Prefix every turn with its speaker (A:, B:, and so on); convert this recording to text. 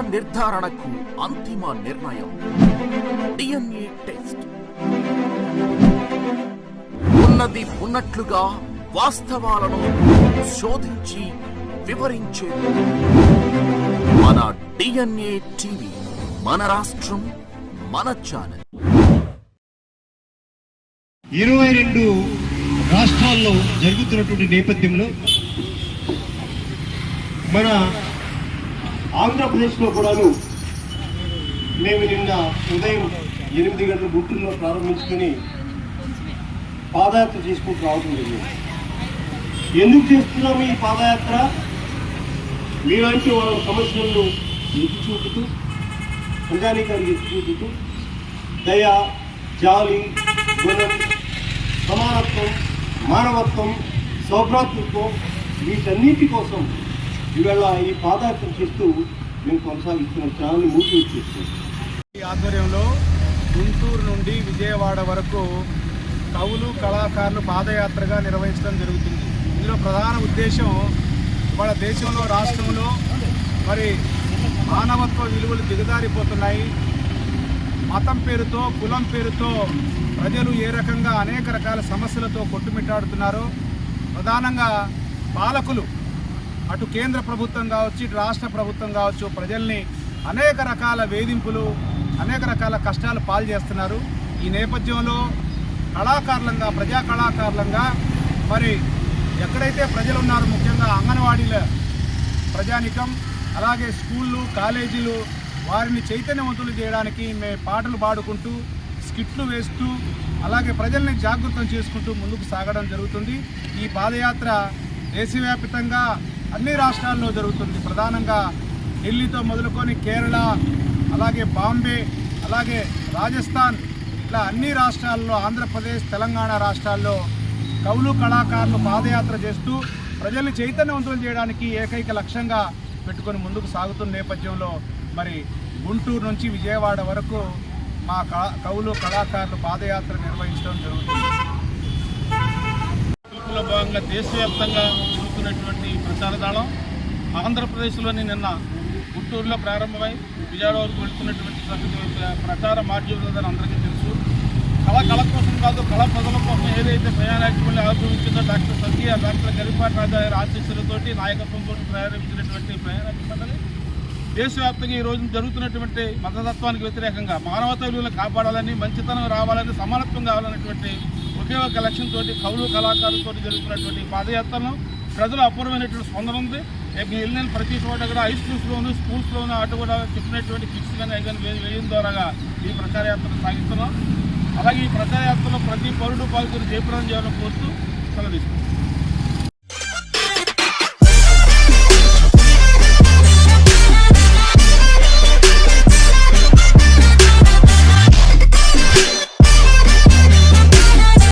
A: నిర్ధారణకు అంతిమ నిర్ణయం. DNA test. ఉన్నది ఉన్నట్లుగా వాస్తవాలను శోధించి వివరించే. మన డిఎన్ఏ టీవీ మన రాష్ట్రం మన ఛానల్.
B: ఇరవై రెండు రాష్ట్రాల్లో జరుగుతున్నటువంటి నేపథ్యంలో మన ఆంధ్రప్రదేశ్లో కూడాను మేము నిన్న ఉదయం ఎనిమిది గంటల గుంటూరులో ప్రారంభించుకొని పాదయాత్ర చేసుకుంటూ రావడం జరిగింది. ఎందుకు చేస్తున్నాము ఈ పాదయాత్ర? మీలాంటి వాళ్ళ సమస్యలను ఎత్తి చూపుతూ ప్రజానీకానికి ఎత్తి చూపుతూ దయ జాలి గుణం సమానత్వం మానవత్వం సౌభ్రాతృత్వం వీటన్నిటి కోసం ఈవేళ ఈ పాదయాత్ర చేస్తూ మేము కొనసాగిస్తున్నాం ఛానల్ మూసి చేస్తున్నాం
C: ఈ ఆధ్వర్యంలో గుంటూరు నుండి విజయవాడ వరకు కవులు కళాకారులు పాదయాత్రగా నిర్వహించడం జరుగుతుంది. ఇందులో ప్రధాన ఉద్దేశం ఇవాళ దేశంలో రాష్ట్రంలో మరి మానవత్వ విలువలు దిగజారిపోతున్నాయి. మతం పేరుతో కులం పేరుతో ప్రజలు ఏ రకంగా అనేక రకాల సమస్యలతో కొట్టుమిట్టాడుతున్నారో. ప్రధానంగా పాలకులు అటు కేంద్ర ప్రభుత్వం కావచ్చు ఇటు రాష్ట్ర ప్రభుత్వం కావచ్చు ప్రజల్ని అనేక రకాల వేధింపులు అనేక రకాల కష్టాలు పాలు చేస్తున్నారు. ఈ నేపథ్యంలో కళాకారులంగా ప్రజా కళాకారులంగా మరి ఎక్కడైతే ప్రజలు ఉన్నారో ముఖ్యంగా అంగన్వాడీల ప్రజానికం అలాగే స్కూళ్ళు కాలేజీలు వారిని చైతన్యవంతులు చేయడానికి మేము పాటలు పాడుకుంటూ స్కిట్లు వేస్తూ అలాగే ప్రజల్ని జాగృతం చేసుకుంటూ ముందుకు సాగడం జరుగుతుంది. ఈ పాదయాత్ర దేశవ్యాప్తంగా అన్ని రాష్ట్రాల్లో జరుగుతుంది. ప్రధానంగా ఢిల్లీతో మొదలుకొని కేరళ అలాగే బాంబే అలాగే రాజస్థాన్ ఇట్లా అన్ని రాష్ట్రాల్లో ఆంధ్రప్రదేశ్ తెలంగాణ రాష్ట్రాల్లో కవులు కళాకారులు పాదయాత్ర చేస్తూ ప్రజల్ని చైతన్యవంతులు చేయడానికి ఏకైక లక్ష్యంగా పెట్టుకొని ముందుకు సాగుతున్న నేపథ్యంలో మరి గుంటూరు నుంచి విజయవాడ వరకు మా కవులు కళాకారులు పాదయాత్ర నిర్వహించడం జరుగుతుంది.
D: భాగంగా దేశవ్యాప్తంగా జరుగుతున్నటువంటి ప్రచార దళం ఆంధ్రప్రదేశ్లోని నిన్న గుంటూరులో ప్రారంభమై విజయవాడ వరకు వెళ్తున్నటువంటి సంగతి ప్రచార మాధ్యమాలని అందరికీ తెలుసు. కళ కళ కోసం కాదు కళ ప్రజల కోసం ఏదైతే ప్రయాణాక్రమాన్ని ఆవిర్భవించిందో డాక్టర్ సత్య డాక్టర్ గరిపాటి రాజా గారి ఆశీస్సులతోటి నాయకత్వంతో ప్రారంభించినటువంటి ప్రయాణాక్రమాన్ని దేశవ్యాప్తంగా ఈ రోజు జరుగుతున్నటువంటి మతతత్వానికి వ్యతిరేకంగా మానవతా విలువలు కాపాడాలని మంచితనం రావాలని సమానత్వం కావాలన్నటువంటి ఒకే ఒక లక్ష్యంతో కౌలు కళాకారులతో జరుగుతున్నటువంటి పాదయాత్రను ప్రజలు అపూర్వమైనటువంటి స్పందన ఉంది. రేపు వెళ్ళిన ప్రతి చోట కూడా హై స్కూల్స్లోను స్కూల్స్లోను అటు కూడా చెప్పినటువంటి కిట్స్ కానీ అవి కానీ వేయడం ద్వారా ఈ ప్రచారయాత్రను సాగిస్తున్నాం. అలాగే ఈ ప్రచార యాత్రలో ప్రతి పౌరుడు పాల్గొని జయప్రదం చేయాలని కోరుతూ సెలవు